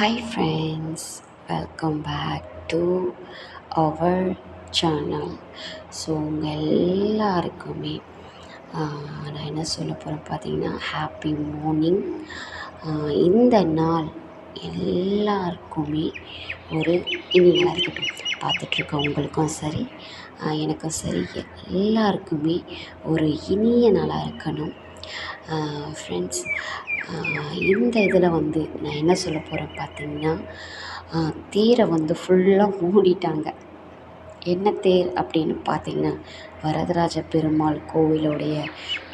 Hi friends welcome back to our channel so உங்கள் எல்லாருக்குமே நான் என்ன சொல்ல போகிறேன் பார்த்தீங்கன்னா ஹாப்பி மார்னிங் இந்த நாள் எல்லாருக்குமே ஒரு இனிமையாக இருக்கட்டும். பார்த்துட்ருக்க உங்களுக்கும் சரி. எனக்கும் சரி. எல்லாருக்குமே ஒரு இனிய நாளாக இருக்கணும். ஃப்ரெண்ட்ஸ் இந்த இதில் வந்து நான் என்ன சொல்ல போகிறேன் பார்த்தீங்கன்னா தேரை வந்து ஃபுல்லாக மூடிட்டாங்க. என்ன தேர் அப்படின்னு பார்த்தீங்கன்னா வரதராஜ பெருமாள் கோவிலுடைய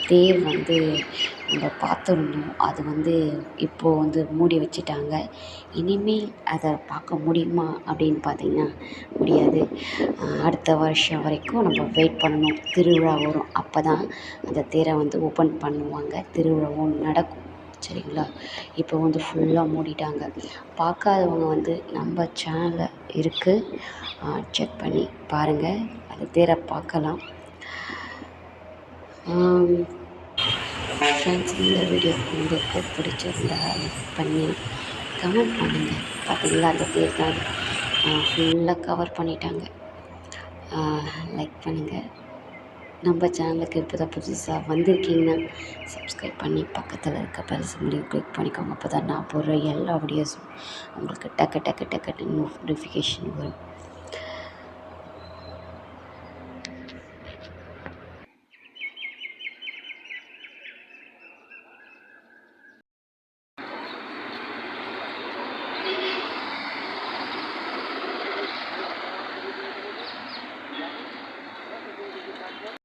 தேர் வந்து நம்ம பார்த்துருந்தோம் அது வந்து இப்போது வந்து மூடி வச்சுட்டாங்க. இனிமேல் அதை பார்க்க முடியுமா அப்படின்னு பார்த்தீங்கன்னா முடியாது. அடுத்த வருஷம் வரைக்கும் நம்ம வெயிட் பண்ணணும். திருவிழா வரும். அப்போ தான் அந்த தேரை வந்து ஓப்பன் பண்ணுவாங்க. திருவிழாவும் நடக்கும். சரிங்களா? இப்போ வந்து ஃபுல்லாக மூடிட்டாங்க. பார்க்காதவங்க வந்து நம்ம சேனலில் இருக்குது செக் பண்ணி பாருங்கள் அந்த பேரை பார்க்கலாம். ஃப்ரெண்ட்ஸ் இந்த வீடியோ உங்களுக்கு பிடிச்சிருந்தா லைக் பண்ணி கமெண்ட் பண்ணுங்கள் பார்த்தீங்களா? அந்த பேர் தான். ஃபுல்லாக கவர் பண்ணிட்டாங்க. லைக் பண்ணுங்கள் நம்ம சேனலுக்கு இப்போ தான் புதுசாக வந்திருக்கீங்கன்னா சப்ஸ்கிரைப் பண்ணி பக்கத்தில் இருக்க பெல் சிம்லையும் கிளிக் பண்ணிக்கோங்க. அப்போ தான் நான் போடுற எல்லா வீடியோஸும் உங்களுக்கு டக்கு டக்கு டக்கு நோட்டிஃபிகேஷன் வரும்.